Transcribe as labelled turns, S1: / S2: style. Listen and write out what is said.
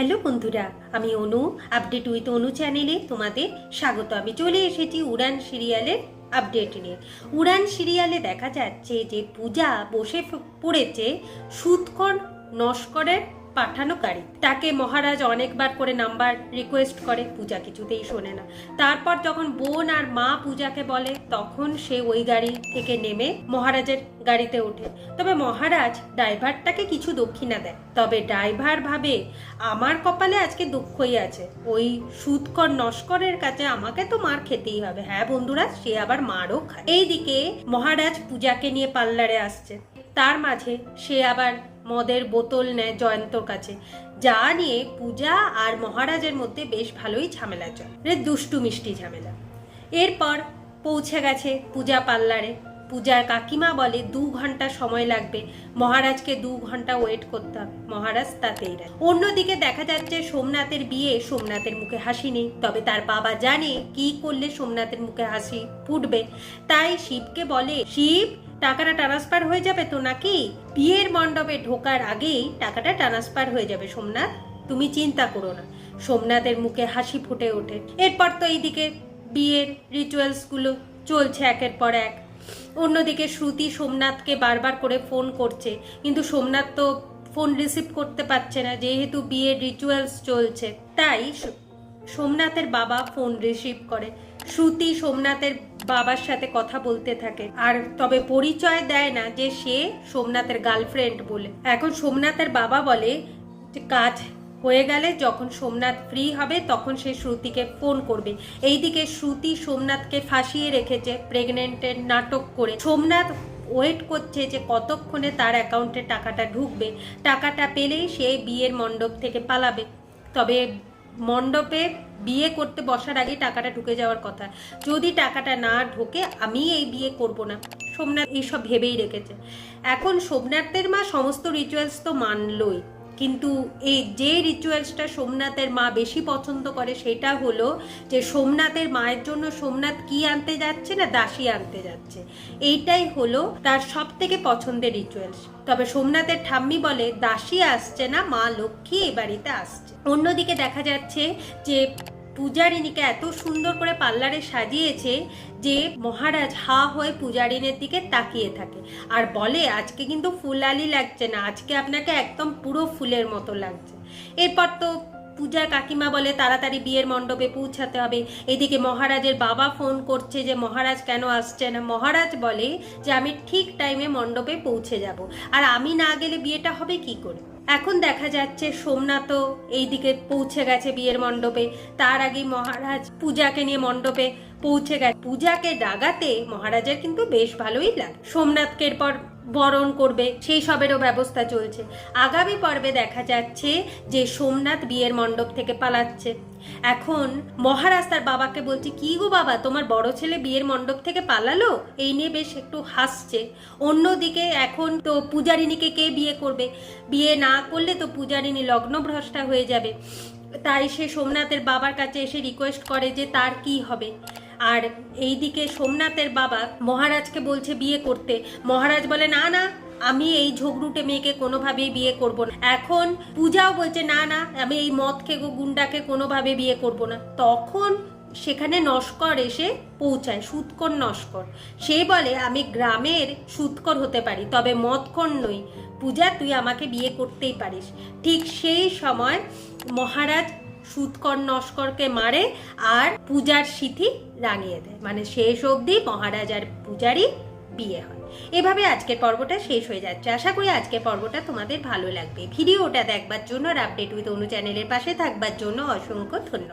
S1: Hello বন্ধুরা, আমি অনু। Update with অনু চ্যানেলে তোমাদের স্বাগত। আমি চলে এসেছি উড়ান সিরিয়ালের আপডেট নিয়ে। উড়ান সিরিয়ালে দেখা যাচ্ছে যে পূজা বসে পড়েছে সুৎকর নস্করের পাঠানো গাড়ি তাকে মহারাজ অনেকবার করে নাম্বার রিকোয়েস্ট করে, পূজা কিছুতেই শোনে না। তারপর যখন বোন আর মা পূজাকে বলে, তখন সে ওই গাড়ি থেকে নেমে মহারাজের গাড়িতে ওঠে। তবে মহারাজ ড্রাইভারটাকে কিছু দক্ষিণা দেয় তবে ড্রাইভার ভাবে, আমার কপালে আজকে দুঃখই আছে। ওই সুৎকর নস্করের কাছে আমাকে তো মার খেতেই হবে। হ্যাঁ বন্ধুরা, সে আবার মারও খায়। এইদিকে মহারাজ পূজাকে নিয়ে পার্লারে আসছে। তার মাঝে সে আবার মদের বোতল নেয় জয়ন্তর কাছে। যা নিয়ে পূজা আর মহারাজের মধ্যে বেশ ভালোই ঝামেলা চলে। রে দুষ্টু মিষ্টি ঝামেলা। এরপর পৌঁছে গেছে পূজা পার্লারে। পূজার কাকিমা বলে, দু ঘণ্টা সময় লাগবে। মহারাজকে দু ঘণ্টা ওয়েট করতে হবে। মহারাজ তাতেই রাজি। অন্যদিকে দেখা যাচ্ছে সোমনাথের বিয়ে সোমনাথের মুখে হাসি নেই। তবে তার বাবা জানে কি করলে সোমনাথের মুখে হাসি ফুটবে। তাই শিবকে বলে, শিব টাকাটা ট্রান্সফার হয়ে যাবে তো নাকি? বিয়ের মণ্ডপে ঢোকার আগেই টাকাটা ট্রান্সফার হয়ে যাবে, সোমনাথ। তুমি চিন্তা করো না, সোমনাথের মুখে হাসি ফুটে ওঠে। এরপর তো এইদিকে বিয়ের রিচুয়ালসগুলো চলছে একের পর এক। অন্যদিকে শ্রুতি সোমনাথকে বারবার করে ফোন করছে, কিন্তু সোমনাথ তো ফোন রিসিভ করতে পারছে না, যেহেতু বিয়ের রিচুয়ালস চলছে। তাই সোমনাথের বাবা ফোন রিসিভ করে। শ্রুতি সোমনাথের বাবার সাথে কথা বলতে থাকে। আর তবে পরিচয় দেয় না যে সে সোমনাথের গার্লফ্রেন্ড বলে। এখন সোমনাথের বাবা বলে যে, কাজ হয়ে গেলে যখন সোমনাথ ফ্রি হবে, তখন সে শ্রুতিকে ফোন করবে। এইদিকে শ্রুতি সোমনাথকে ফাঁসিয়ে রেখেছে প্রেগনেন্টের নাটক করে। সোমনাথ ওয়েট করছে যে কতক্ষণে তার অ্যাকাউন্টে টাকাটা ঢুকবে। টাকাটা পেলেই সে বিয়ের মণ্ডপ থেকে পালাবে। তবে মণ্ডপে বিয়ে করতে বসার আগে টাকাটা ঢুকে যাওয়ার কথা। যদি টাকাটা না ঢোকে, আমি এই বিয়ে করব না। সোমনাথ এইসব ভেবেই রেখেছে। এখন সোমনাথের মা সমস্ত রিচুয়ালস তো মানলই। কিন্তু এই যে রিচুয়ালসটা সোমনাথের মা বেশি পছন্দ করে, সেটা হলো যে সোমনাথের মায়ের জন্য সোমনাথ কি আনতে যাচ্ছে না দাসী আনতে যাচ্ছে? এইটাই হলো তার সব থেকে পছন্দের রিচুয়ালস তবে সোমনাথের ঠাম্মি বলে, দাসী আসছে না, মা লক্ষ্মী এই বাড়িতে আসছে। অন্যদিকে দেখা যাচ্ছে যে পূজারিনীকে এত সুন্দর করে পার্লারে সাজিয়েছে যে মহারাজ হা হয়ে পূজারিনের দিকে তাকিয়ে থাকে। আর বলে, আজকে কিন্তু ফুলালি লাগছে না, আজকে আপনাকে একদম পুরো ফুলের মতো লাগছে। এরপর তো পূজার কাকিমা বলে, তাড়াতাড়ি বিয়ের মণ্ডপে পৌঁছাতে হবে। এদিকে মহারাজের বাবা ফোন করছে যে, মহারাজ কেন আসছে না? মহারাজ বলে যে, আমি ঠিক টাইমে মণ্ডপে পৌঁছে যাব। আর আমি না গেলে বিয়েটা হবে কি করে? এখন দেখা যাচ্ছে সোমনাথও এইদিকে পৌঁছে গেছে বিয়ের মণ্ডপে। তার আগে মহারাজ পূজাকে নিয়ে মণ্ডপে পৌঁছে গেছে। পূজাকে ডাগাতে মহারাজের কিন্তু বেশ ভালোই লাগে। সোমনাথকে এরপর বরণ করবে, সেই সবেরও ব্যবস্থা চলছে। আগামী পর্বে দেখা যাচ্ছে যে সোমনাথ বিয়ের মণ্ডপ থেকে পালাচ্ছে। এখন মহারাজ তার বাবাকে বলছে, কি গো বাবা, তোমার বড় ছেলে বিয়ের মণ্ডপ থেকে পালালো? এই নিয়ে বেশ একটু হাসছে। অন্যদিকে এখন তো পূজারিণীকে কে বিয়ে করবে? বিয়ে না করলে তো পূজারিনী লগ্নভ্রষ্টা হয়ে যাবে। তাই সে সোমনাথের বাবার কাছে এসে রিকোয়েস্ট করে যে তার কি হবে? আর এইদিকে সোমনাথের বাবা মহারাজকে বলছে বিয়ে করতে। মহারাজ বলে, না না, আমি এই ঝগড়ুটে মেয়েকে কোনোভাবেই বিয়ে করব না। এখন পূজাও বলছে, না না, আমি এই মদ খেগো গুন্ডাকে কোনোভাবে বিয়ে করব না। তখন সেখানে নস্কর এসে পৌঁছায়, সুৎকর নস্কর। সে বলে, আমি গ্রামের সুৎকর হতে পারি, তবে মদকর নই। পূজা, তুই আমাকে বিয়ে করতেই পারিস। ঠিক সেই সময় মহারাজ সুৎকর নস্করকে মারে আর পূজার সিথি রাঙিয়ে দেয়। মানে শেষ অবধি মহারাজার পূজারই বিয়ে হয়। এভাবে আজকের পর্বটা শেষ হয়ে যাচ্ছে। আশা করি আজকের পর্বটা তোমাদের ভালো লাগবে। ভিডিওটা দেখবার জন্য আর আপডেট উইথ অনু চ্যানেলের পাশে থাকবার জন্য অসংখ্য ধন্যবাদ।